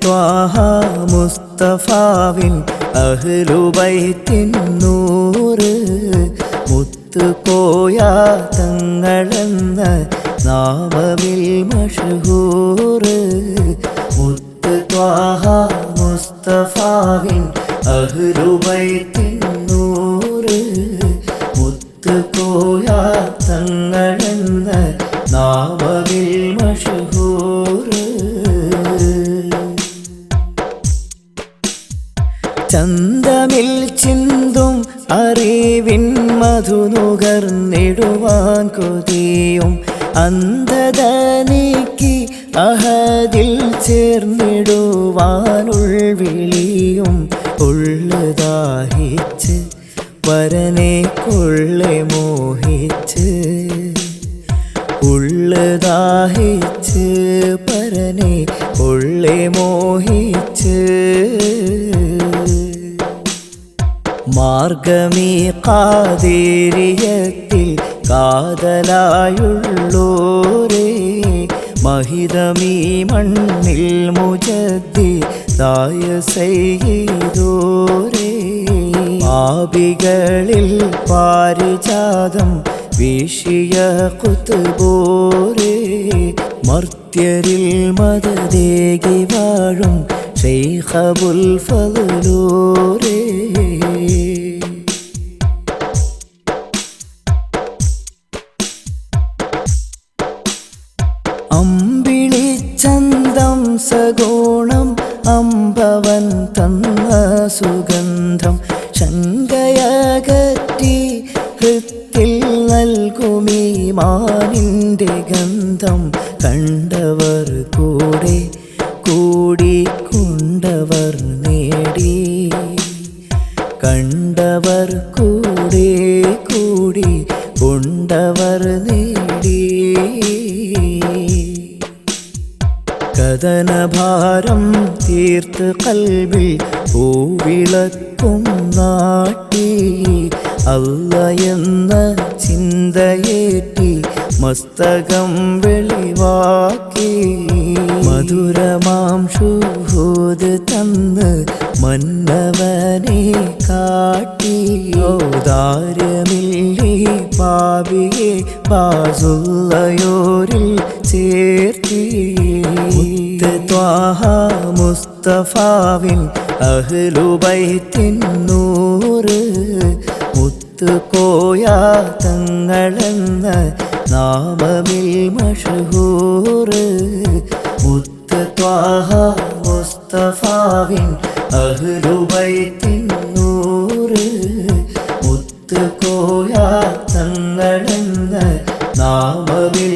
ത്വാഹ മുസ്തഫാവിൻ അഹ്ലുബൈത്തിൻ നൂറ് മുത്ത് കോയ തങ്ങളെന്ന നാമമിൽ മഷഹൂറ് മുത്ത് ത്വാഹ മുസ്തഫാവിൻ നൂറ് ചിന്തും അറിവിൻ മധു നുകർന്നിടുവാൻ കൊതിയും. അന്ധത അഹതിൽ അഹദിൽ ചേർന്നിടുവാനുൾ വിളിയും. ഉള്ളതാഹിച്ച് വരനെ കൊള്ളെ മോഹിച്ച്. ഉള്ളതാഹിച്ച് പരനെ ഉള്ളെ മോഹിച്ച്. മാർഗമീ കാതേരിയത്തിൽ കാതലായുള്ളോരേ മഹിതമീ മണ്ണിൽ മുജത്തി ദായ ചെയ്തോരേ ആപികളിൽ പാരിജാതം വീശിയ കുത്തുപോരേ മർത്യരിൽ മതദേകി വാഴും ഷെയ്ഖബുൽ ഫലൂരേ അമ്പിളിച്ചന്തം സഗുണം അമ്പവൻ തന്ന സുഗന്ധം ശങ്കയകറ്റി ഹൃത്തിൽ നൽകുമീ മാനിന്റെ ഗന്ധം കണ്ടവർ കൂടെ കൂടിക്കൊണ്ടവർ നേടി. കണ്ടവർ കൂടെ കൂടി കൊണ്ടവർ നേടി തീർത്ത് കൽവിൽ പൂവിളക്കും നാട്ടി. അല്ല എന്ന ചിന്തയേറ്റി മസ്തകം വെളിവാക്കി. മധുരമാം ഷൂഹൂത് തന്ന് മന്നവനെ കാട്ടി. ഔദാര്യമില്ലേ പാവിയെ ബാസുള്ളയോരിൽ ചേർത്തി. ത്വാഹ ത്വാഹ മുസ്തഫാവിൻ അഹ്ലുബൈത്തിൻ നൂറ് മുത്ത് കോയ തങ്ങളെന്ന നാമമിൽ മഷഹൂറ് മുത്ത് ത്വാഹ മുസ്തഫാവിൻ അഹ്ലുബൈത്തിൻ നൂറ് മുത്ത് കോയ തങ്ങളെന്ന നാമവിൽ